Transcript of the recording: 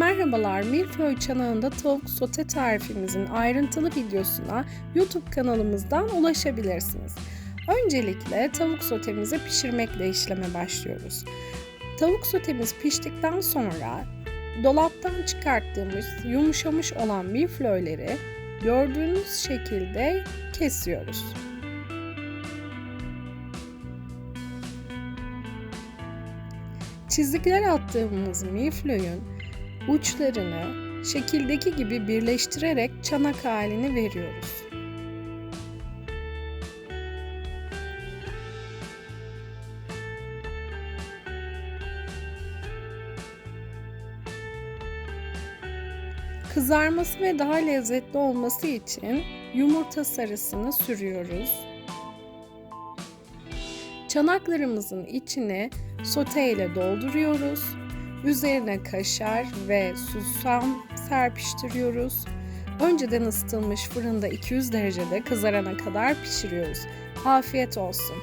Merhabalar, milföy çanağında tavuk sote tarifimizin ayrıntılı videosuna YouTube kanalımızdan ulaşabilirsiniz. Öncelikle tavuk sotemizi pişirmekle işleme başlıyoruz. Tavuk sotemiz piştikten sonra dolaptan çıkarttığımız yumuşamış olan milföyleri gördüğünüz şekilde kesiyoruz. Çizikler attığımız milföyün uçlarını şekildeki gibi birleştirerek çanak halini veriyoruz. Kızarması ve daha lezzetli olması için yumurta sarısını sürüyoruz. Çanaklarımızın içine sote ile dolduruyoruz. Üzerine kaşar ve susam serpiştiriyoruz. Önceden ısıtılmış fırında 200 derecede kızarana kadar pişiriyoruz. Afiyet olsun.